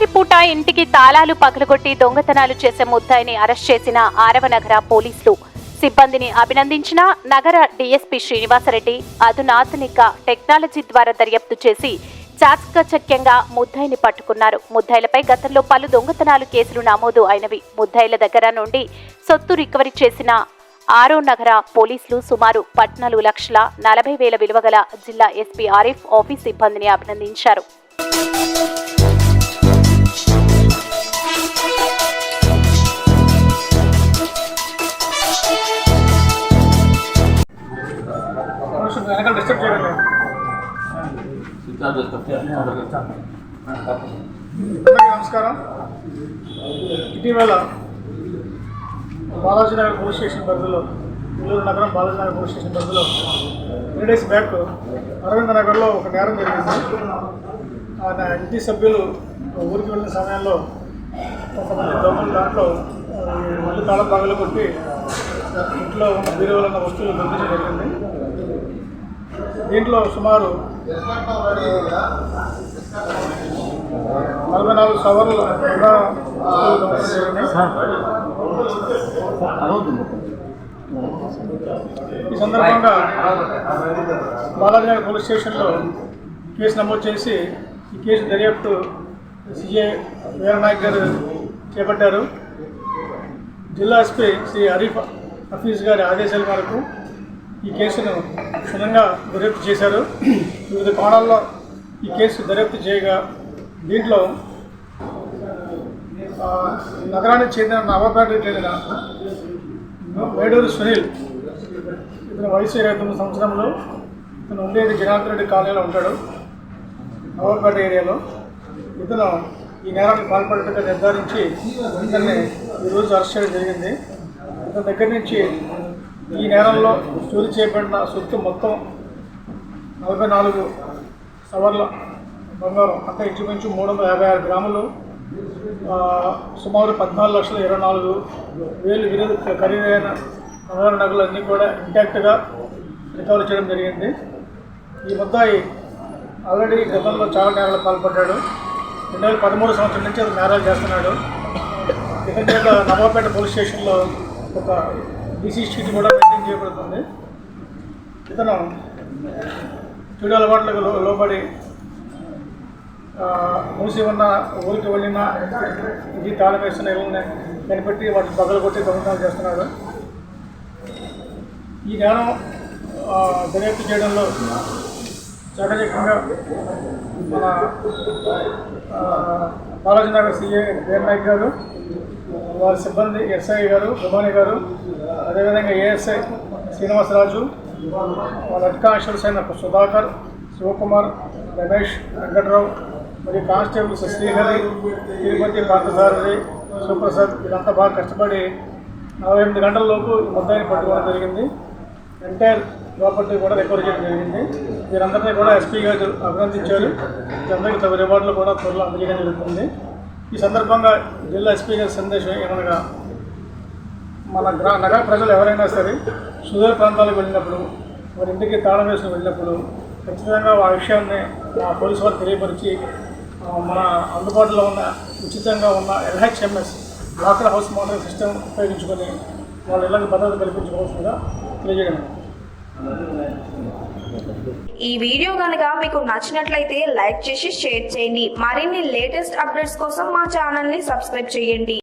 రాత్రిపూట ఇంటికి తాళాలు పగలగొట్టి దొంగతనాలు చేసే ముద్దాయిని అరెస్ట్ చేసిన ఆరవ నగర పోలీసులు. సిబ్బందిని అభినందించిన నగర డీఎస్పీ శ్రీనివాసరెడ్డి అధునాధునిక టెక్నాలజీ ద్వారా దర్యాప్తు చేసి చాకచక్యంగా ముద్దాయిని పట్టుకున్నారు. ముద్దాయిలపై గతంలో పలు దొంగతనాలు కేసులు నమోదు అయినవి. ముద్దాయిల దగ్గర నుండి సొత్తు రికవరీ చేసిన ఆరో నగర పోలీసులు సుమారు పద్నాలుగు లక్షల నలభై వేల విలువగల జిల్లా ఎస్పీ ఆరిఫ్ ఆఫీస్ సిబ్బందిని అభినందించారు. నమస్కారం. ఇటీవల బాలాజీ నగర్ పోలీస్ స్టేషన్ పరిధిలో నెల్లూరు నగరం బాలాజీ నగర్ పోలీస్ స్టేషన్ పరిధిలో త్రీ డేస్ బ్యాక్ అరవింద నగర్లో ఒక నేరం జరిగింది. ఆయన ఇంటి సభ్యులు ఊరికి వెళ్ళిన సమయంలో కొంతమంది దొంగలు దాంట్లో మళ్ళీ తాళం పగలు కొట్టి ఇంట్లో ఉన్న బీరువాలో వస్తువులు దొంగిలించడం జరిగింది. దీంట్లో సుమారు నలభై నాలుగు సవర్లు. ఈ సందర్భంగా బాలాజీ పోలీస్ స్టేషన్లో కేసు నమోదు చేసి ఈ కేసు దర్యాప్తు సిఐ వీరనాయక్ గారు చేపట్టారు జిల్లా ఎస్పీ శ్రీ హరీఫ్ హఫీజ్ గారి ఆదేశాల మేరకు ఈ కేసును క్షుణ్ణంగా దర్యాప్తు చేశారు వివిధ కోణాల్లో ఈ కేసు దర్యాప్తు చేయగా దీంట్లో నగరానికి చెందిన నవాపేటకు చెందిన వేడూరు సునీల్ ఇతను వయసు ఇరవై తొమ్మిది సంవత్సరంలో ఇతను ఉండేది జనార్దన్ రెడ్డి కాలనీలో ఉంటాడు నవాపేట ఏరియాలో. ఇతను ఈ నేరానికి పాల్పడినట్టుగా నిర్ధారించి ఇతన్ని ఈరోజు అరెస్ట్ చేయడం జరిగింది. ఇతని దగ్గర నుంచి ఈ నేరంలో చోరీ చేయబడిన సొత్తు మొత్తం నలభై నాలుగు సవర్ల బంగారం అంటే ఇంచుమించు మూడు వందల యాభై ఆరు గ్రాములు సుమారు పద్నాలుగు లక్షల ఇరవై నాలుగు వేలు విరుదు ఖరీదైన బంగారు నగలు అన్నీ కూడా ఇంటాక్ట్గా రికవర్ చేయడం జరిగింది. ఈ ముద్దాయి ఆల్రెడీ గతంలో చాలా నేరాలు పాల్పడ్డాడు. రెండు వేల పదమూడు సంవత్సరం నుంచి అతను నేరాలు చేస్తున్నాడు. ఇతని మీద నవాపేట పోలీస్ స్టేషన్లో ఒక డీసీ షీట్ కూడా మెయింటైన్ చేయబడుతుంది. ఇతను చెడు అలవాట్లకు లోబడి మూసి ఉన్న ఊరికి వెళ్ళిన ఇది తాళం వేస్తున్న ఇళ్ళని కనిపెట్టి వాటిని పగలు కొట్టి దొంగతనాలు చేస్తున్నాడు ఈ నేరం దర్యాప్తు చేయడంలో చాకచక్యంగా మన బాలాజీ నగర్ సిఏ నాయక్ గారు వారి సిబ్బంది ఎస్ఐ గారు భవానీ గారు అదేవిధంగా ఏఎస్ఐ శ్రీనివాసరాజు వాళ్ళ హెడ్ కానిస్టేబుల్స్ అయిన సుధాకర్ శివకుమార్ రమేష్ వెంకట్రావు మరియు కానిస్టేబుల్స్ శ్రీహరి తిరుపతి పార్థసారథి సుప్రసాద్ వీళ్ళంతా బాగా కష్టపడి నలభై ఎనిమిది గంటల లోపు ఈ ముద్దాయిని పట్టుకోవడం జరిగింది. ఎంటైర్ ప్రాపర్టీ కూడా రికవర్ చేయడం జరిగింది. వీరందరినీ కూడా ఎస్పీ గారు అభినందించారు. వీరందరికీ తమ రివార్డులు కూడా త్వరలో అందజేయడం జరుగుతుంది. ఈ సందర్భంగా జిల్లా ఎస్పీ గారి సందేశం ఏమనగా మన గ్రా నగర ప్రజలు ఎవరైనా సరే సుదూర ప్రాంతాలకు వెళ్ళినప్పుడు వారి ఇంటికి తాళం వేసుకుని వెళ్ళినప్పుడు ఖచ్చితంగా ఆ విషయాన్ని మా పోలీసు వారు తెలియపరిచి మన అందుబాటులో ఉన్న ఉచితంగా ఉన్న LHMS locker house model system ఉపయోగించుకొని వాళ్ళు ఇళ్ళకి భద్రత కల్పించుకోవాల్సిందిగా తెలియజేయడం ఈ వీడియో కనుక మీకు నచ్చినట్లయితే లైక్ చేసి షేర్ చేయండి. మరిన్ని లేటెస్ట్ అప్డేట్స్ కోసం మా ఛానల్ని సబ్స్క్రైబ్ చేయండి.